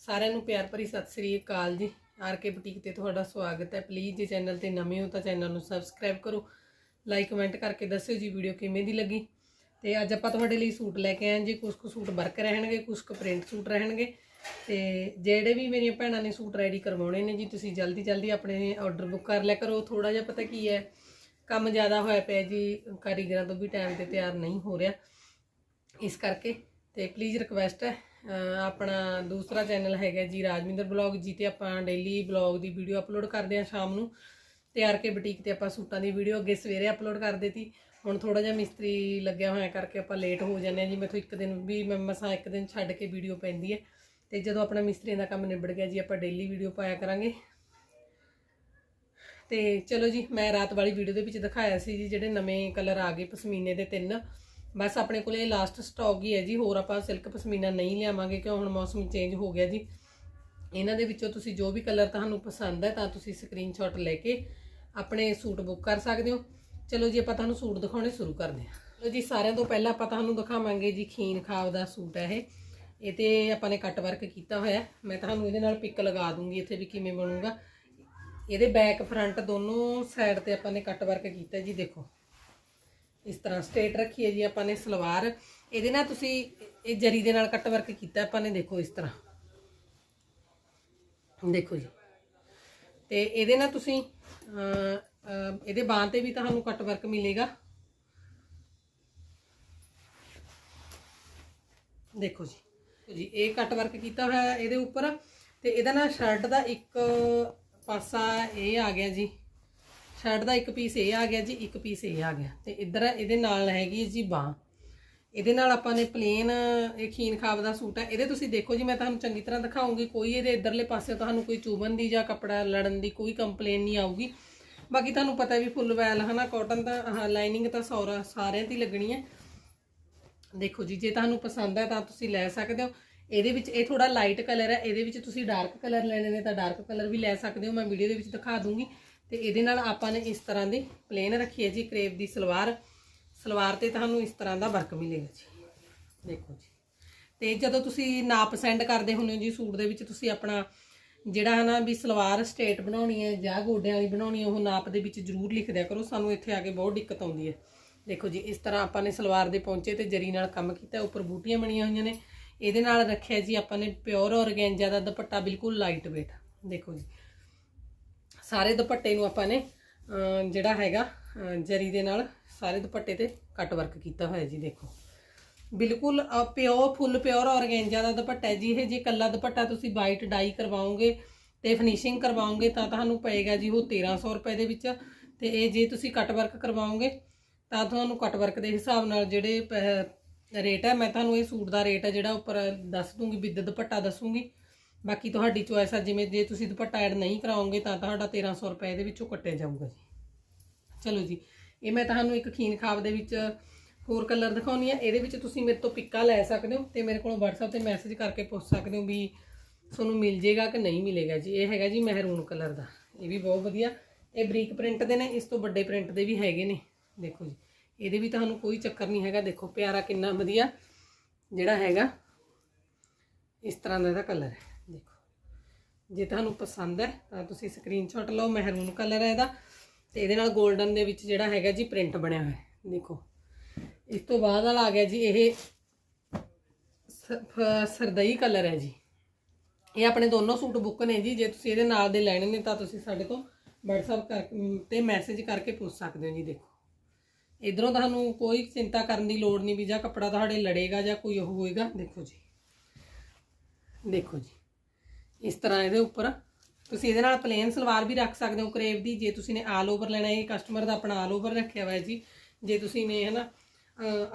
ਸਾਰਿਆਂ ਨੂੰ ਪਿਆਰ ਭਰੀ ਸਤਿ ਸ੍ਰੀ ਅਕਾਲ ਜੀ। ਆਰ ਕੇ ਬੁਟੀਕ ਤੇ ਤੁਹਾਡਾ ਸਵਾਗਤ ਹੈ। ਪਲੀਜ਼ ਜੇ ਚੈਨਲ ਤੇ ਨਵੇਂ ਹੋ ਤਾਂ ਚੈਨਲ ਨੂੰ ਸਬਸਕ੍ਰਾਈਬ ਕਰੋ। ਲਾਈਕ ਕਮੈਂਟ ਕਰਕੇ ਦੱਸਿਓ ਜੀ ਵੀਡੀਓ ਕਿਵੇਂ ਦੀ ਲੱਗੀ। ਤੇ ਅੱਜ ਆਪਾਂ ਤੁਹਾਡੇ ਲਈ ਸੂਟ ਲੈ ਕੇ ਆਏ ਜੀ। ਕੁਝ ਕੁ ਸੂਟ ਵਰਕ ਰਹਿਣਗੇ ਕੁਝ ਕੁ ਪ੍ਰਿੰਟ ਸੂਟ ਰਹਿਣਗੇ। ਤੇ ਜਿਹੜੇ ਵੀ ਮੇਰੀਆਂ ਭੈਣਾਂ ਨੇ ਸੂਟ ਰੈਡੀ ਕਰਵਾਉਣੇ ਨੇ ਜੀ, ਤੁਸੀਂ ਜਲਦੀ ਜਲਦੀ ਆਪਣੇ ਆਰਡਰ ਬੁੱਕ ਕਰ ਲਿਆ ਕਰੋ। ਥੋੜਾ ਜਿਹਾ ਪਤਾ ਕੀ ਹੈ, ਕੰਮ ਜ਼ਿਆਦਾ ਹੋਇਆ ਪਿਆ ਜੀ। ਕਾਰੀਗਰਾਂ ਤੋਂ ਵੀ ਟਾਈਮ ਤੇ ਤਿਆਰ ਨਹੀਂ ਹੋ ਰਿਹਾ। ਇਸ ਕਰਕੇ ਤੇ ਪਲੀਜ਼ ਰਿਕਵੈਸਟ ਹੈ ਆਪਣਾ ਦੂਸਰਾ ਚੈਨਲ ਹੈਗਾ ਜੀ ਰਾਜਵਿੰਦਰ ਬਲੌਗ ਜੀ ਤੇ ਆਪਾਂ ਡੇਲੀ ਬਲੌਗ ਦੀ ਵੀਡੀਓ ਅਪਲੋਡ ਕਰਦੇ ਹਾਂ ਸ਼ਾਮ ਨੂੰ। ਤੇ ਆਰ ਕੇ ਬੁਟੀਕ ਤੇ ਆਪਾਂ ਸੂਟਾਂ ਦੀ ਵੀਡੀਓ ਅੱਗੇ ਸਵੇਰੇ ਅਪਲੋਡ ਕਰ ਦਿੱਤੀ ਹੁਣ ਥੋੜਾ ਜਿਹਾ ਮਿਸਤਰੀ ਲੱਗਿਆ ਹੋਇਆ ਕਰਕੇ ਆਪਾਂ ਲੇਟ ਹੋ ਜਾਂਦੇ ਹਾਂ ਜੀ। ਮੈਥੋਂ ਇੱਕ ਦਿਨ ਵੀ ਮੈਂ ਮਸਾਂ ਇੱਕ ਦਿਨ ਛੱਡ ਕੇ ਵੀਡੀਓ ਪੈਂਦੀ ਹੈ। ਤੇ ਜਦੋਂ ਆਪਣਾ ਮਿਸਤਰੀਆਂ ਦਾ ਕੰਮ ਨਿਬੜ ਗਿਆ ਜੀ, ਆਪਾਂ ਡੇਲੀ ਵੀਡੀਓ ਪਾਇਆ ਕਰਾਂਗੇ। ਤੇ ਚਲੋ ਜੀ, ਮੈਂ ਰਾਤ ਵਾਲੀ ਵੀਡੀਓ ਦੇ ਵਿੱਚ ਦਿਖਾਇਆ ਸੀ ਜੀ, ਜਿਹੜੇ ਨਵੇਂ ਕਲਰ ਆ ਗਏ ਪਸ਼ਮੀਨੇ ਦੇ ਤਿੰਨ। ਬਸ ਆਪਣੇ ਕੋਲੇ ਲਾਸਟ ਸਟਾਕ ਹੀ ਹੈ ਜੀ, ਹੋਰ ਆਪਾਂ ਸਿਲਕ ਪਸ਼ਮੀਨਾ ਨਹੀਂ ਲਿਆਵਾਂਗੇ ਕਿਉਂ ਹੁਣ ਮੌਸਮ ਚੇਂਜ ਹੋ ਗਿਆ ਜੀ। ਇਹਨਾਂ ਦੇ ਵਿੱਚੋਂ ਤੁਸੀਂ ਜੋ ਵੀ ਕਲਰ ਤੁਹਾਨੂੰ ਪਸੰਦ ਹੈ ਤਾਂ ਤੁਸੀਂ ਸਕਰੀਨਸ਼ਾਟ ਲੈ ਕੇ ਆਪਣੇ ਸੂਟ ਬੁੱਕ ਕਰ ਸਕਦੇ ਹੋ। ਚਲੋ ਜੀ, ਆਪਾਂ ਤੁਹਾਨੂੰ ਸੂਟ ਦਿਖਾਉਣੇ ਸ਼ੁਰੂ ਕਰਦੇ ਹਾਂ। ਚਲੋ ਜੀ, ਸਾਰਿਆਂ ਤੋਂ ਪਹਿਲਾਂ ਆਪਾਂ ਤੁਹਾਨੂੰ ਦਿਖਾਵਾਂਗੇ ਜੀ ਖੀਨ ਖਾਬ ਦਾ ਸੂਟ ਹੈ ਇਹ। ਇਹ ਤੇ ਆਪਾਂ ਨੇ ਕੱਟ ਵਰਕ ਕੀਤਾ ਹੋਇਆ ਮੈਂ ਤੁਹਾਨੂੰ ਇਹਦੇ ਨਾਲ ਪਿਕ ਲਗਾ ਦੂੰਗੀ, ਇੱਥੇ ਵੀ ਕਿਵੇਂ ਬਣੂਗਾ। ਇਹਦੇ ਬੈਕ ਫਰੰਟ ਦੋਨੋਂ ਸਾਈਡ ਤੇ ਆਪਾਂ ਨੇ ਕੱਟ ਵਰਕ ਕੀਤਾ ਜੀ, ਦੇਖੋ। ਇਸ ਤਰ੍ਹਾਂ ਸਟੇਟ ਰੱਖੀ ਹੈ ਜੀ ਆਪਾਂ ਨੇ ਸਲਵਾਰ। ਇਹਦੇ ਨਾਲ ਤੁਸੀਂ ਇਹ ਜਰੀ ਦੇ ਨਾਲ ਕੱਟ ਵਰਕ ਕੀਤਾ, ਆਪਾਂ ਨੇ ਦੇਖੋ ਇਸ ਤਰ੍ਹਾਂ। ਦੇਖੋ ਜੀ। ਤੇ ਇਹਦੇ ਨਾਲ ਤੁਸੀਂ ਇਹਦੇ ਬਾਹਾਂ ਤੇ ਵੀ ਤੁਹਾਨੂੰ ਕੱਟ ਵਰਕ ਮਿਲੇਗਾ। ਦੇਖੋ ਜੀ। ਜੀ, ਇਹ ਕੱਟ ਵਰਕ ਕੀਤਾ ਹੋਇਆ ਇਹਦੇ ਉੱਪਰ। ਤੇ ਇਹਦਾ ਨਾ ਸ਼ਰਟ ਦਾ ਇੱਕ ਪਾਸਾ ਇਹ ਆ ਗਿਆ ਜੀ। ਸ਼ਰਟ ਦਾ ਇੱਕ ਪੀਸ ਇਹ ਆ ਗਿਆ ਜੀ, ਇੱਕ ਪੀਸ ਇਹ ਆ ਗਿਆ। ਤੇ ਇੱਧਰ ਇਹਦੇ ਨਾਲ ਹੈਗੀ ਜੀ ਬਾਹ। ਇਹਦੇ ਨਾਲ ਆਪਾਂ ਨੇ ਪਲੇਨ ਇਹ ਖੀਨ ਖਾਬ ਦਾ ਸੂਟ ਹੈ। ਇਹਦੇ ਤੁਸੀਂ ਦੇਖੋ ਜੀ, ਮੈਂ ਤੁਹਾਨੂੰ ਚੰਗੀ ਤਰ੍ਹਾਂ ਦਿਖਾਉਂਗੀ। ਕੋਈ ਇਹਦੇ ਇਧਰਲੇ ਪਾਸੇ ਤੁਹਾਨੂੰ ਕੋਈ ਚੁਭਣ ਦੀ ਜਾਂ ਕੱਪੜਾ ਲੜਨ ਦੀ ਕੋਈ ਕੰਪਲੇਨ ਨਹੀਂ ਆਊਗੀ। ਬਾਕੀ ਤੁਹਾਨੂੰ ਪਤਾ ਵੀ ਫੁੱਲ ਵੈਲ ਹਨਾ ਕਾਟਨ ਦਾ ਲਾਈਨਿੰਗ ਤਾਂ ਸੌਰਾ, ਸਾਰਿਆਂ ਦੀ ਲੱਗਣੀ ਹੈ। ਦੇਖੋ ਜੀ, ਜੇ ਤੁਹਾਨੂੰ ਪਸੰਦ ਹੈ ਤਾਂ ਤੁਸੀਂ ਲੈ ਸਕਦੇ ਹੋ। ਇਹਦੇ ਵਿੱਚ ਇਹ ਥੋੜਾ ਲਾਈਟ ਕਲਰ ਹੈ। ਇਹਦੇ ਵਿੱਚ ਤੁਸੀਂ ਡਾਰਕ ਕਲਰ ਲੈਣੇ ਨੇ ਤਾਂ ਡਾਰਕ ਕਲਰ ਵੀ ਲੈ ਸਕਦੇ ਹੋ। ਮੈਂ ਵੀਡੀਓ ਦੇ ਵਿੱਚ ਦਿਖਾ ਦੂੰਗੀ। ਤੇ ਇਹਦੇ ਨਾਲ ਆਪਾਂ ਨੇ ਇਸ ਤਰ੍ਹਾਂ ਦੀ ਪਲੇਨ ਰੱਖੀ ਹੈ ਜੀ ਕਰੇਪ ਦੀ ਸਲਵਾਰ। ਸਲਵਾਰ ਤੇ ਤੁਹਾਨੂੰ ਇਸ ਤਰ੍ਹਾਂ ਦਾ ਵਰਕ ਮਿਲੇਗਾ ਜੀ। ਦੇਖੋ ਜੀ। ਤੇ ਜਦੋਂ ਤੁਸੀਂ ਨਾਪ ਸੈਂਡ ਕਰਦੇ ਹੁੰਦੇ ਹੋ ਜੀ, ਸੂਟ ਦੇ ਵਿੱਚ ਤੁਸੀਂ ਆਪਣਾ ਜਿਹੜਾ ਹੈ ਨਾ ਵੀ ਸਲਵਾਰ ਸਟੇਟ ਬਣਾਉਣੀ ਹੈ ਜਾਂ ਗੋਡਿਆਂ ਵਾਲੀ ਬਣਾਉਣੀ ਹੈ, ਉਹ ਨਾਪ ਦੇ ਵਿੱਚ ਜ਼ਰੂਰ ਲਿਖ ਦਿਆ ਕਰੋ। ਸਾਨੂੰ ਇੱਥੇ ਆ ਕੇ ਬਹੁਤ ਦਿੱਕਤ ਆਉਂਦੀ ਹੈ। ਦੇਖੋ ਜੀ, ਇਸ ਤਰ੍ਹਾਂ ਆਪਾਂ ਨੇ ਸਲਵਾਰ ਦੇ ਪੌਂਚੇ ਤੇ ਜਰੀ ਨਾਲ ਕੰਮ ਕੀਤਾ, ਉੱਪਰ ਬੂਟੀਆਂ ਬਣੀਆਂ ਹੋਈਆਂ ਨੇ। ਇਹਦੇ ਨਾਲ ਰੱਖਿਆ ਜੀ ਆਪਾਂ ਨੇ ਪਿਓਰ ਔਰਗੈਂਜਾ ਦਾ ਦੁਪੱਟਾ, ਬਿਲਕੁਲ ਲਾਈਟ weight ਦੇਖੋ ਜੀ। ਸਾਰੇ ਦੁਪੱਟੇ ਨੂੰ ਆਪਾਂ ਨੇ ਜਿਹੜਾ ਹੈਗਾ ਜਰੀ ਦੇ ਨਾਲ ਸਾਰੇ ਦੁਪੱਟੇ ਤੇ ਕੱਟ ਵਰਕ ਕੀਤਾ ਹੋਇਆ ਜੀ, ਦੇਖੋ। ਬਿਲਕੁਲ ਪਿਓਰ ਫੁੱਲ ਪਿਓਰ ਔਰਗੈਂਜਾ ਦਾ ਦੁਪੱਟਾ ਹੈ ਜੀ, ਇਹ ਜੇ ਕੱਲਾ ਦੁਪੱਟਾ ਤੁਸੀਂ ਵਾਈਟ ਡਾਈ ਕਰਵਾਓਗੇ ਤੇ ਫਿਨਿਸ਼ਿੰਗ ਕਰਵਾਓਗੇ ਤਾਂ ਤੁਹਾਨੂੰ ਪਏਗਾ ਜੀ ਉਹ 1300 ਰੁਪਏ ਦੇ ਵਿੱਚ। ਤੇ ਇਹ ਜੇ ਤੁਸੀਂ ਕੱਟ ਵਰਕ ਕਰਵਾਓਗੇ ਤਾਂ ਤੁਹਾਨੂੰ ਕੱਟ ਵਰਕ ਦੇ ਹਿਸਾਬ ਨਾਲ ਜਿਹੜੇ ਰੇਟ ਹੈ, ਮੈਂ ਤੁਹਾਨੂੰ ਇਹ ਸੂਟ ਦਾ ਰੇਟ ਹੈ ਜਿਹੜਾ ਉੱਪਰ ਦੱਸ ਦੂੰਗੀ, ਵਿਦ ਦੁਪੱਟਾ ਦੱਸੂੰਗੀ। ਬਾਕੀ ਤੁਹਾਡੀ ਚੋਇਸ ਆ, ਜਿਵੇਂ ਜੇ ਤੁਸੀਂ ਦੁਪੱਟਾ ਐਡ ਨਹੀਂ ਕਰਾਓਗੇ ਤਾਂ ਤੁਹਾਡਾ 1300 ਰੁਪਏ ਦੇ ਵਿੱਚੋਂ ਕੱਟਿਆ ਜਾਊਗਾ ਜੀ। ਚਲੋ ਜੀ, ਇਹ ਮੈਂ ਤੁਹਾਨੂੰ ਇੱਕ ਖੀਨ ਖਾਬ ਦੇ ਵਿੱਚ ਹੋਰ ਕਲਰ ਦਿਖਾਉਣੀ ਆ। ਇਹਦੇ ਵਿੱਚ ਤੁਸੀਂ ਮੇਰੇ ਤੋਂ ਪਿੱਕਾ ਲੈ ਸਕਦੇ ਹੋ ਤੇ ਮੇਰੇ ਕੋਲ WhatsApp ਤੇ ਮੈਸੇਜ ਕਰਕੇ ਪੁੱਛ ਸਕਦੇ ਹੋ ਵੀ ਤੁਹਾਨੂੰ ਮਿਲ ਜੇਗਾ ਕਿ ਨਹੀਂ ਮਿਲੇਗਾ ਜੀ। ਇਹ ਹੈਗਾ ਜੀ ਮਹਿਰੂਨ ਕਲਰ ਦਾ। ਇਹ ਵੀ ਬਹੁਤ ਵਧੀਆ। ਇਹ ਬਰੀਕ ਪ੍ਰਿੰਟ ਦੇ ਨੇ, ਇਸ ਤੋਂ ਵੱਡੇ ਪ੍ਰਿੰਟ ਦੇ ਵੀ ਹੈਗੇ ਨੇ। ਦੇਖੋ ਜੀ, ਇਹਦੇ ਵੀ ਤੁਹਾਨੂੰ ਕੋਈ ਚੱਕਰ ਨਹੀਂ ਹੈਗਾ। ਦੇਖੋ, ਪਿਆਰਾ ਕਿੰਨਾ ਵਧੀਆ ਜਿਹੜਾ ਹੈਗਾ। ਇਸ ਤਰ੍ਹਾਂ ਦਾ ਇਹਦਾ ਕਲਰ ਹੈ। ਜੇ ਤੁਹਾਨੂੰ ਪਸੰਦ ਹੈ, ਤਾਂ ਤੁਸੀਂ ਸਕਰੀਨਸ਼ਾਟ ਲਓ ਮਹਿਰੂਨ ਕਲਰ ਹੈ ਇਹਦਾ ਤੇ ਇਹਦੇ ਨਾਲ 골ਡਨ ਦੇ ਵਿੱਚ ਜਿਹੜਾ ਹੈਗਾ ਜੀ ਪ੍ਰਿੰਟ ਬਣਿਆ ਹੋਇਆ ਦੇਖੋ, ਇਸ ਤੋਂ ਬਾਅਦ ਵਾਲਾ ਆ ਗਿਆ ਜੀ ਇਹ ਸ- ਸਰਦਈ ਕਲਰ ਹੈ ਜੀ। ਇਹ ਆਪਣੇ ਦੋਨੋਂ ਸੂਟ ਬੁੱਕ ਨੇ ਜੀ, ਜੇ ਤੁਸੀਂ ਇਹਦੇ ਨਾਲ ਦੇ ਲੈਣੇ ਨੇ ਤਾਂ ਤੁਸੀਂ ਸਾਡੇ ਤੋਂ WhatsApp ਕਰ, ਤੇ ਮੈਸੇਜ ਕਰਕੇ ਪੁੱਛ ਸਕਦੇ ਹੋ ਜੀ, ਦੇਖੋ। ਇਧਰੋਂ ਤੁਹਾਨੂੰ ਕੋਈ ਚਿੰਤਾ ਕਰਨ ਦੀ ਲੋੜ ਨਹੀਂ ਵੀ ਜਾਂ ਕੱਪੜਾ ਤੁਹਾਡੇ ਲੜੇਗਾ ਜਾਂ ਕੋਈ ਉਹ ਹੋਏਗਾ, ਦੇਖੋ ਜੀ। ਦੇਖੋ ਜੀ। ਇਸ ਤਰ੍ਹਾਂ ਇਹਦੇ ਉੱਪਰ। ਤੁਸੀਂ ਇਹਦੇ ਨਾਲ ਪਲੇਨ ਸਲਵਾਰ ਵੀ ਰੱਖ ਸਕਦੇ ਹੋ ਕਰੇਵ ਦੀ। ਜੇ ਤੁਸੀਂ ਨੇ ਆਲ ਓਵਰ ਲੈਣਾ, ਇਹ ਕਸਟਮਰ ਦਾ ਆਪਣਾ ਆਲ ਓਵਰ ਰੱਖਿਆ ਹੋਇਆ ਜੀ। ਜੇ ਤੁਸੀਂ ਨੇ ਹਨਾ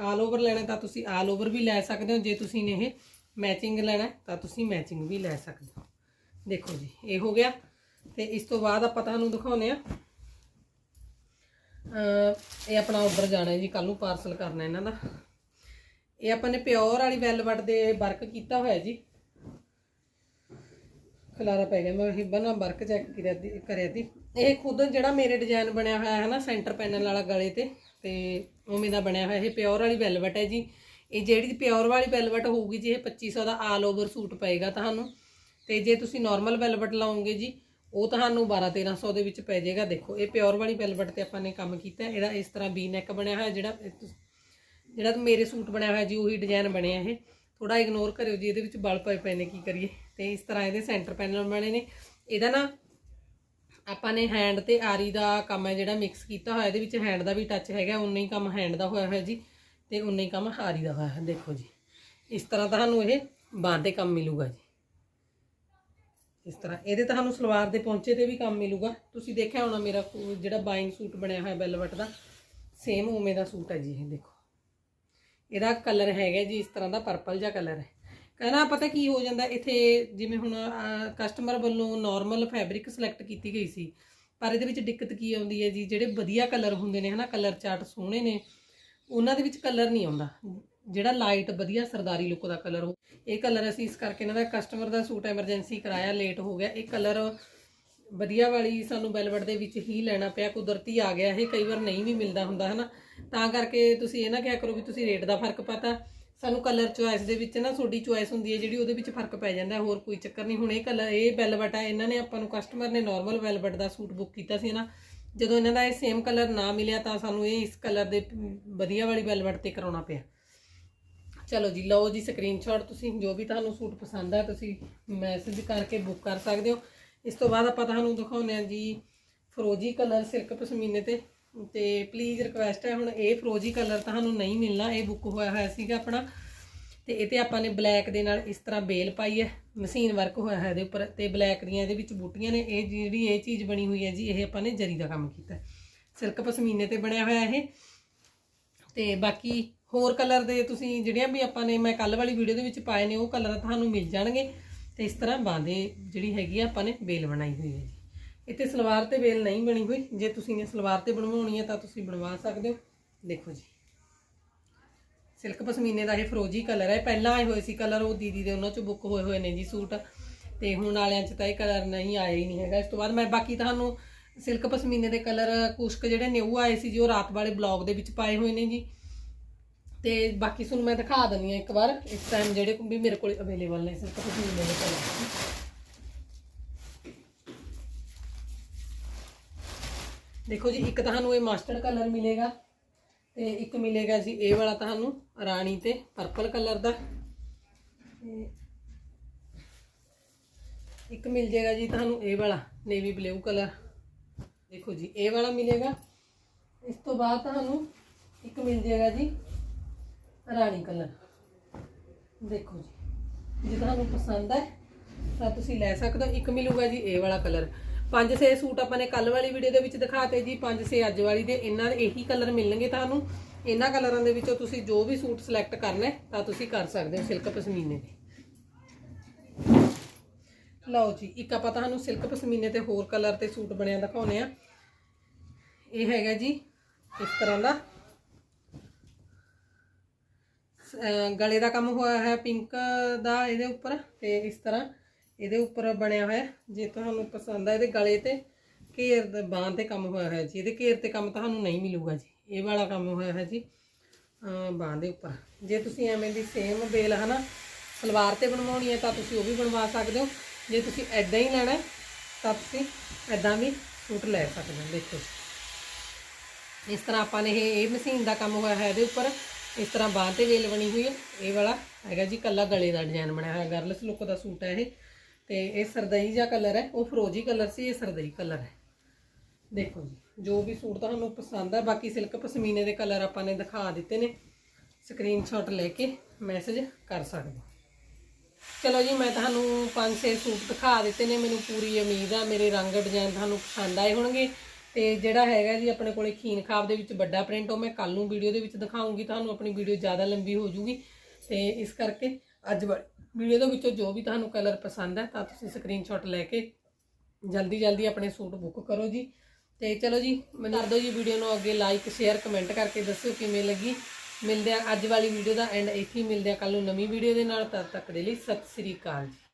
ਆਲ ਓਵਰ ਲੈਣਾ, ਤਾਂ ਤੁਸੀਂ ਆਲ ਓਵਰ ਵੀ ਲੈ ਸਕਦੇ ਹੋ। ਜੇ ਤੁਸੀਂ ਨੇ ਇਹ ਮੈਚਿੰਗ ਲੈਣਾ, ਤਾਂ ਤੁਸੀਂ ਮੈਚਿੰਗ ਵੀ ਲੈ ਸਕਦੇ ਹੋ। ਦੇਖੋ ਜੀ, ਇਹ ਹੋ ਗਿਆ। ਤੇ ਇਸ ਤੋਂ ਬਾਅਦ ਆਪਾਂ ਤੁਹਾਨੂੰ ਦਿਖਾਉਨੇ ਆ ਇਹ ਆਪਣਾ ਆਰਡਰ ਜਾਣਾ ਜੀ ਕੱਲ ਨੂੰ ਪਾਰਸਲ ਕਰਨਾ ਇਹਨਾਂ ਦਾ। ਇਹ ਆਪਾਂ ਨੇ ਪਿਓਰ ਵਾਲੀ ਵੈਲਵਟ ਦੇ ਵਰਕ ਕੀਤਾ ਹੋਇਆ ਜੀ। ਖਲਾਰਾ ਪੈ ਗਿਆ, ਮੈਂ ਇਹ ਬਣਾ ਵਰਕ ਚੈੱਕ ਕਰਿਆ ਦੀ ਕਰਿਆ ਦੀ ਇਹ ਖੁਦ ਜਿਹੜਾ ਮੇਰੇ ਡਿਜ਼ਾਈਨ ਬਣਿਆ ਹੋਇਆ ਹੈ ਨਾ ਸੈਂਟਰ ਪੈਨਲ ਵਾਲਾ ਗਲੇ ਤੇ ਤੇ ਉਵੇਂ ਦਾ ਬਣਿਆ ਹੋਇਆ, ਇਹ ਪਿਓਰ ਵਾਲੀ ਵੈਲਵਟ ਹੈ ਜੀ। ਇਹ ਜਿਹੜੀ ਪਿਓਰ ਵਾਲੀ ਵੈਲਵਟ ਹੋਊਗੀ ਜੀ, ਇਹ 2500 ਦਾ ਆਲ ਓਵਰ ਸੂਟ ਪਏਗਾ ਤੁਹਾਨੂੰ। ਤੇ ਜੇ ਤੁਸੀਂ ਨਾਰਮਲ ਵੈਲਵਟ ਲਾਓਗੇ ਜੀ, ਉਹ ਤੁਹਾਨੂੰ 12 1300 ਦੇ ਵਿੱਚ ਪੈ ਜਾਏਗਾ। ਦੇਖੋ, ਇਹ ਪਿਓਰ ਵਾਲੀ ਵੈਲਵਟ ਤੇ ਆਪਾਂ ਨੇ ਕੰਮ ਕੀਤਾ ਇਹਦਾ ਇਸ ਤਰ੍ਹਾਂ ਵੀ ਨੈਕ ਬਣਿਆ ਹੋਇਆ, ਜਿਹੜਾ ਜਿਹੜਾ ਮੇਰੇ ਸੂਟ ਬਣਿਆ ਹੋਇਆ ਜੀ, ਉਹੀ ਡਿਜ਼ਾਈਨ ਬਣਿਆ ਇਹ। ਥੋੜਾ ਇਗਨੋਰ ਕਰਿਓ ਜੀ, ਇਹਦੇ ਵਿੱਚ ਬਲ ਪਏ ਪਏ ਨੇ, ਕੀ ਕਰੀਏ। ਤੇ ਇਸ ਤਰ੍ਹਾਂ ਇਹਦੇ ਸੈਂਟਰ ਪੈਨਲ ਬਣੇ ਨੇ। ਇਹਦਾ ਨਾ ਆਪਾਂ ਨੇ ਹੈਂਡ ਤੇ ਆਰੀ ਦਾ ਕੰਮ ਹੈ ਜਿਹੜਾ ਮਿਕਸ ਕੀਤਾ ਹੋਇਆ, ਇਹਦੇ ਵਿੱਚ ਹੈਂਡ ਦਾ ਵੀ ਟੱਚ ਹੈਗਾ ਉਨਾ ਹੀ ਕੰਮ ਹੈਂਡ ਦਾ ਹੋਇਆ ਹੋਇਆ ਜੀ, ਤੇ ਉਨਾ ਹੀ ਕੰਮ ਆਰੀ ਦਾ ਹੋਇਆ ਹੈ ਦੇਖੋ ਜੀ। ਇਸ ਤਰ੍ਹਾਂ ਤੁਹਾਨੂੰ ਇਹ ਬਾਂਹ ਤੇ ਕੰਮ ਮਿਲੂਗਾ ਜੀ। ਇਸ ਤਰ੍ਹਾਂ, ਇਹਦੇ ਤੁਹਾਨੂੰ ਸਲਵਾਰ ਦੇ ਪੌਂਚੇ ਤੇ ਵੀ ਕੰਮ ਮਿਲੂਗਾ। ਤੁਸੀਂ ਦੇਖਿਆ ਹੋਣਾ ਮੇਰਾ ਜਿਹੜਾ ਬਾਇੰਗ ਸੂਟ ਬਣਿਆ ਹੋਇਆ ਬੈਲਵਟ ਦਾ ਸੇਮ ਉਵੇਂ ਦਾ ਸੂਟ ਹੈ ਜੀ, ਇਹ ਦੇਖੋ। ਇਹਦਾ ਕਲਰ ਹੈਗਾ ਜੀ, ਇਸ ਤਰ੍ਹਾਂ ਦਾ ਪਰਪਲ ਜਿਹਾ ਕਲਰ ਹੈ। ਕਹਿੰਦਾ ਪਤਾ ਕੀ ਹੋ ਜਾਂਦਾ, ਇੱਥੇ ਜਿਵੇਂ ਹੁਣ ਕਸਟਮਰ ਵੱਲੋਂ ਨਾਰਮਲ ਫੈਬਰਿਕ ਸਿਲੈਕਟ ਕੀਤੀ ਗਈ ਸੀ, ਪਰ ਇਹਦੇ ਵਿੱਚ ਦਿੱਕਤ ਕੀ ਆਉਂਦੀ ਹੈ ਜੀ? ਜਿਹੜੇ ਵਧੀਆ ਕਲਰ ਹੁੰਦੇ ਨੇ, ਹਨਾ, ਕਲਰ ਚਾਰਟ ਸੋਹਣੇ ਨੇ, ਉਹਨਾਂ ਦੇ ਵਿੱਚ ਕਲਰ ਨਹੀਂ ਆਉਂਦਾ। ਜਿਹੜਾ ਲਾਈਟ ਵਧੀਆ ਸਰਦਾਰੀ ਲੁੱਕ ਦਾ ਕਲਰ ਹੋ, ਇਹ ਕਲਰ ਅਸੀਂ ਇਸ ਕਰਕੇ ਇਹਨਾਂ ਦਾ ਕਸਟਮਰ ਦਾ ਸੂਟ ਐਮਰਜੈਂਸੀ ਕਰਾਇਆ ਲੇਟ ਹੋ ਗਿਆ, ਇਹ ਕਲਰ ਵਧੀਆ ਵਾਲੀ ਸਾਨੂੰ ਬੈਲਵਟ ਦੇ ਵਿੱਚ ਹੀ ਲੈਣਾ ਪਿਆ, ਕੁਦਰਤੀ ਆ ਗਿਆ ਇਹ, ਕਈ ਵਾਰ ਨਹੀਂ ਵੀ ਮਿਲਦਾ ਹੁੰਦਾ, ਹਨਾ? ਤਾਂ ਕਰਕੇ ਤੁਸੀਂ ਇਹ ਨਾ ਕਿਹਾ ਕਰੋ ਵੀ ਤੁਸੀਂ ਰੇਟ ਦਾ ਫ਼ਰਕ ਪਤਾ। ਸਾਨੂੰ ਕਲਰ ਚੁਆਇਸ ਦੇ ਵਿੱਚ ਨਾ ਤੁਹਾਡੀ ਚੁਆਇਸ ਹੁੰਦੀ ਹੈ, ਜਿਹੜੀ ਉਹਦੇ ਵਿੱਚ ਫ਼ਰਕ ਪੈ ਜਾਂਦਾ, ਹੋਰ ਕੋਈ ਚੱਕਰ ਨਹੀਂ। ਹੁਣ ਇਹ ਕਲਰ ਇਹ ਬੈਲਵਟ ਆ, ਇਹਨਾਂ ਨੇ ਆਪਾਂ ਨੂੰ ਕਸਟਮਰ ਨੇ ਨਾਰਮਲ ਵੈਲਵਟ ਦਾ ਸੂਟ ਬੁੱਕ ਕੀਤਾ ਸੀ ਨਾ ਜਦੋਂ ਇਹਨਾਂ ਦਾ ਇਹ ਸੇਮ ਕਲਰ ਨਾ ਮਿਲਿਆ, ਤਾਂ ਸਾਨੂੰ ਇਹ ਇਸ ਕਲਰ ਦੇ ਵਧੀਆ ਵਾਲੀ ਵੈਲਵਟ ਤੇ ਕਰਾਉਣਾ ਪਿਆ। ਚਲੋ ਜੀ, ਲਓ ਜੀ ਸਕਰੀਨਸ਼ਾਟ ਤੁਸੀਂ, ਜੋ ਵੀ ਤੁਹਾਨੂੰ ਸੂਟ ਪਸੰਦ ਆ, ਤੁਸੀਂ ਮੈਸੇਜ ਕਰਕੇ ਬੁੱਕ ਕਰ ਸਕਦੇ ਹੋ। ਇਸ ਤੋਂ ਬਾਅਦ ਆਪਾਂ ਤੁਹਾਨੂੰ ਦਿਖਾਉਂਦੇ ਆ ਜੀ ਫਰੋਜੀ ਕਲਰ ਸਿਲਕ ਪਸ਼ਮੀਨੇ ਤੇ। ਤੇ ਪਲੀਜ਼ ਰਿਕੁਐਸਟ ਹੈ ਹੁਣ ਇਹ ਫਰੋਜੀ ਕਲਰ ਤੁਹਾਨੂੰ ਨਹੀਂ ਮਿਲਣਾ, ਇਹ ਬੁੱਕ ਹੋਇਆ ਹੋਇਆ ਸੀਗਾ ਆਪਣਾ। ਤੇ ਇਹ ਤੇ ਆਪਾਂ ਨੇ ਬਲੈਕ ਦੇ ਨਾਲ ਇਸ ਤਰ੍ਹਾਂ ਬੇਲ ਪਾਈ ਹੈ ਮਸ਼ੀਨ ਵਰਕ ਹੋਇਆ ਹੈ ਇਹਦੇ ਉੱਪਰ। ਤੇ ਬਲੈਕ ਦੀਆਂ ਇਹਦੇ ਵਿੱਚ ਬੂਟੀਆਂ ਨੇ, ਇਹ ਜਿਹੜੀ ਇਹ ਚੀਜ਼ ਬਣੀ ਹੋਈ ਹੈ ਜੀ, ਇਹ ਆਪਾਂ ਨੇ ਜਰੀ ਦਾ ਕੰਮ ਕੀਤਾ। ਸਿਲਕ ਪਸ਼ਮੀਨੇ ਤੇ ਬਣਿਆ ਹੋਇਆ ਇਹ। ਤੇ ਬਾਕੀ ਹੋਰ ਕਲਰ ਦੇ ਤੁਸੀਂ ਜਿਹੜੀਆਂ ਵੀ ਆਪਾਂ ਨੇ, ਮੈਂ ਕੱਲ ਵਾਲੀ ਵੀਡੀਓ ਦੇ ਵਿੱਚ ਪਾਏ ਨੇ, ਉਹ ਕਲਰ ਤੁਹਾਨੂੰ ਮਿਲ ਜਾਣਗੇ। ਤੇ ਇਸ ਤਰ੍ਹਾਂ ਬਾਂਦੇ ਜਿਹੜੀ ਹੈਗੀ ਆ, ਆਪਾਂ ਨੇ ਬੇਲ ਬਣਾਈ ਹੋਈ ਹੈ ਜੀ। ਇੱਥੇ ਸਲਵਾਰ ਤੇ ਬੇਲ ਨਹੀਂ ਬਣੀ ਹੋਈ। ਜੇ ਤੁਸੀਂ ਨੇ ਸਲਵਾਰ ਤੇ ਬਣਵਾਉਣੀ ਹੈ ਤਾਂ ਤੁਸੀਂ ਬਣਵਾ ਸਕਦੇ ਹੋ। ਦੇਖੋ ਜੀ। ਸਿਲਕ ਪਸ਼ਮੀਨੇ ਦਾ ਇਹ ਫਰੋਜੀ ਕਲਰ ਹੈ। ਪਹਿਲਾਂ ਆਏ ਹੋਏ ਸੀ ਕਲਰ, ਉਹ ਦੀਦੀ ਦੇ ਉਹਨਾਂ ਚੋਂ ਬੁੱਕ ਹੋਏ ਹੋਏ ਨੇ ਜੀ ਸੂਟ। ਤੇ ਹੁਣ ਵਾਲਿਆਂ 'ਚ ਤਾਂ ਇਹ ਕਲਰ ਨਹੀਂ ਆਇਆ ਹੀ ਨਹੀਂ ਹੈਗਾ। ਇਸ ਤੋਂ ਬਾਅਦ ਮੈਂ ਬਾਕੀ ਤੁਹਾਨੂੰ ਸਿਲਕ ਪਸ਼ਮੀਨੇ ਦੇ ਕਲਰ ਕੁਸ਼ਕ ਕੁ ਜਿਹੜੇ ਨਿਊ ਆਏ ਸੀ ਜੀ, ਉਹ ਰਾਤ ਵਾਲੇ ਬਲੌਗ ਦੇ ਵਿੱਚ ਪਾਏ ਹੋਏ ਨੇ ਜੀ। ਤੇ ਬਾਕੀ ਤੁਹਾਨੂੰ ਮੈਂ ਦਿਖਾ ਦਿੰਦੀ ਹਾਂ ਇੱਕ ਵਾਰ, ਇਸ ਟਾਈਮ ਜਿਹੜੇ ਵੀ ਮੇਰੇ ਕੋਲ ਅਵੇਲੇਬਲ ਨੇ ਸਿਲਕ ਪਸ਼ਮੀਨੇ ਦੇ ਕਲਰ ਦੇਖੋ ਜੀ, ਇੱਕ ਤੁਹਾਨੂੰ ਇਹ ਮਾਸਟਰਡ ਕਲਰ ਮਿਲੇਗਾ ਤੇ ਇੱਕ ਮਿਲੇਗਾ ਜੀ, ਇਹ ਵਾਲਾ ਤੁਹਾਨੂੰ ਰਾਣੀ ਤੇ ਪਰਪਲ ਕਲਰ ਦਾ। ਤੇ ਇੱਕ ਮਿਲ ਜਾਏਗਾ ਜੀ ਤੁਹਾਨੂੰ ਇਹ ਵਾਲਾ ਨੇਵੀ ਬਲੂ ਕਲਰ ਦੇਖੋ ਜੀ, ਇਹ ਵਾਲਾ ਮਿਲੇਗਾ। ਇਸ ਤੋਂ ਬਾਅਦ ਤੁਹਾਨੂੰ ਇੱਕ ਮਿਲ ਜਾਏਗਾ ਜੀ ਰਾਣੀ ਕਲਰ। ਦੇਖੋ ਜੀ, ਜੇ ਤੁਹਾਨੂੰ ਪਸੰਦ ਹੈ, ਤਾਂ ਤੁਸੀਂ ਲੈ ਸਕਦੇ ਹੋ। ਇੱਕ ਮਿਲੂਗਾ ਜੀ ਇਹ ਵਾਲਾ ਕਲਰ। ਪੰਜ ਛੇ ਸੂਟ ਆਪਾਂ ਨੇ ਕੱਲ ਵਾਲੀ ਵੀਡੀਓ ਦੇ ਵਿੱਚ ਦਿਖਾਤੇ ਜੀ। ਪੰਜ ਛੇ ਅੱਜ ਵਾਲੀ ਦੇ। ਇਹਨਾਂ ਦੇ ਇਹੀ ਕਲਰ ਮਿਲਣਗੇ ਤੁਹਾਨੂੰ। ਇਹਨਾਂ ਕਲਰਾਂ ਦੇ ਵਿੱਚੋਂ ਤੁਸੀਂ ਜੋ ਵੀ ਸੂਟ ਸਿਲੈਕਟ ਕਰਨਾ ਤਾਂ ਤੁਸੀਂ ਕਰ ਸਕਦੇ ਹੋ ਸਿਲਕ ਪਸ਼ਮੀਨੇ ਦੇ। ਲਓ ਜੀ, ਇੱਕ ਆਪਾਂ ਤੁਹਾਨੂੰ ਸਿਲਕ ਪਸ਼ਮੀਨੇ ਤੇ ਹੋਰ ਕਲਰ ਤੇ ਸੂਟ ਬਣਿਆ ਦਿਖਾਉਨੇ ਆ ਇਹ ਹੈਗਾ ਜੀ, ਇਸ ਤਰ੍ਹਾਂ ਦਾ। ਗਲੇ ਦਾ ਕੰਮ ਹੋਇਆ ਹੈ ਪਿੰਕ ਦਾ ਇਹਦੇ ਉੱਪਰ ਤੇ ਇਸ ਤਰ੍ਹਾਂ ਇਹਦੇ ਉੱਪਰ ਬਣਿਆ ਹੋਇਆ ਜੇ ਤੁਹਾਨੂੰ ਪਸੰਦ ਆ ਇਹਦੇ ਗਲੇ ਤੇ ਘੇਰ ਦੇ ਬਾਹਾਂ ਤੇ ਕੰਮ ਹੋਇਆ ਹੋਇਆ ਜੀ। ਇਹਦੇ ਘੇਰ ਤੇ ਕੰਮ ਤੁਹਾਨੂੰ ਨਹੀਂ ਮਿਲੂਗਾ ਜੀ। ਇਹ ਵਾਲਾ ਕੰਮ ਹੋਇਆ ਹੈ ਜੀ, ਅਹ, ਬਾਹਾਂ ਦੇ ਉੱਪਰ। ਜੇ ਤੁਸੀਂ ਐਵੇਂ ਦੀ ਸੇਮ ਬੇਲ ਹਨਾ, ਸਲਵਾਰ ਤੇ ਬਣਵਾਉਣੀ ਹੈ ਤਾਂ ਤੁਸੀਂ ਉਹ ਵੀ ਬਣਵਾ ਸਕਦੇ ਹੋ। ਜੇ ਤੁਸੀਂ ਐਦਾਂ ਹੀ ਲੈਣਾ ਤਾਂ ਤੁਸੀਂ ਐਦਾਂ ਵੀ ਸੂਟ ਲੈ ਸਕਦੇ ਹੋ, ਦੇਖੋ। ਇਸ ਤਰ੍ਹਾਂ ਆਪਾਂ ਨੇ ਇਹ ਮਸ਼ੀਨ ਦਾ ਕੰਮ ਹੋਇਆ ਹੈ ਇਹਦੇ ਉੱਪਰ। ਇਸ ਤਰ੍ਹਾਂ ਬਾਂਹ ਤੇ ਵੇਲ ਬਣੀ ਹੋਈ ਹੈ ਇਹ ਵਾਲਾ ਹੈਗਾ ਜੀ ਕੱਲਾ ਗਲੇ ਦਾ ਡਿਜ਼ਾਈਨ ਬਣਿਆ ਹੋਇਆ, ਗਰਲਸ ਲੁੱਕ ਦਾ ਸੂਟ ਹੈ ਇਹ। ਤੇ ਇਹ ਸਰਦਈ ਜਿਹਾ ਕਲਰ ਹੈ, ਉਹ ਫਰੋਜੀ ਕਲਰ ਸੀ, ਇਹ ਸਰਦਈ ਕਲਰ ਹੈ। ਦੇਖੋ ਜੀ, ਜੋ ਵੀ ਸੂਟ ਤੁਹਾਨੂੰ ਪਸੰਦ ਆ, ਬਾਕੀ ਸਿਲਕ ਪਸ਼ਮੀਨੇ ਦੇ ਕਲਰ ਆਪਾਂ ਨੇ ਦਿਖਾ ਦਿੱਤੇ ਨੇ। ਸਕਰੀਨਸ਼ਾਟ ਲੈ ਕੇ ਮੈਸੇਜ ਕਰ ਸਕਦੇ ਹੋ। ਚਲੋ ਜੀ, ਮੈਂ ਤੁਹਾਨੂੰ ਪੰਜ ਛੇ ਸੂਟ ਦਿਖਾ ਦਿੱਤੇ ਨੇ, ਮੈਨੂੰ ਪੂਰੀ ਉਮੀਦ ਆ, ਮੇਰੇ ਰੰਗ ਡਿਜ਼ਾਈਨ ਤੁਹਾਨੂੰ ਪਸੰਦ ਆਏ ਹੋਣਗੇ। ਤੇ ਜਿਹੜਾ ਹੈਗਾ ਜੀ ਆਪਣੇ ਕੋਲੇ ਖੀਨ ਖਾਬ ਦੇ ਵਿੱਚ ਵੱਡਾ ਪ੍ਰਿੰਟ ਉਹ ਮੈਂ ਕੱਲ ਨੂੰ ਵੀਡੀਓ ਦੇ ਵਿੱਚ ਦਿਖਾਉਂਗੀ, ਤੁਹਾਨੂੰ ਆਪਣੀ ਵੀਡੀਓ ਜ਼ਿਆਦਾ ਲੰਬੀ ਹੋ ਜੂਗੀ। ਤੇ ਇਸ ਕਰਕੇ ਅੱਜ ਵੀਡੀਓ ਦੇ ਵਿੱਚੋਂ ਜੋ ਵੀ ਤੁਹਾਨੂੰ ਕਲਰ ਪਸੰਦ ਹੈ, ਤਾਂ ਤੁਸੀਂ ਸਕਰੀਨਸ਼ਾਟ ਲੈ ਕੇ ਜਲਦੀ ਜਲਦੀ ਆਪਣੇ ਸੂਟ ਬੁੱਕ ਕਰੋ ਜੀ। ਤੇ ਚਲੋ ਜੀ, ਮੈਨੂੰ ਦੱਸ ਦਿਓ ਜੀ ਵੀਡੀਓ ਨੂੰ ਅੱਗੇ ਲਾਈਕ ਸ਼ੇਅਰ ਕਮੈਂਟ ਕਰਕੇ ਦੱਸਿਓ ਕਿਵੇਂ ਲੱਗੀ। ਮਿਲਦੇ ਆ ਅੱਜ ਵਾਲੀ ਵੀਡੀਓ ਦਾ ਐਂਡ ਇੱਥੇ ਹੀ ਮਿਲਦੇ ਆ ਕੱਲ ਨੂੰ ਨਵੀਂ ਵੀਡੀਓ ਦੇ ਨਾਲ, ਤਦ ਤੱਕ ਦੇ ਲਈ ਸਤਿ ਸ੍ਰੀ ਅਕਾਲ ਜੀ।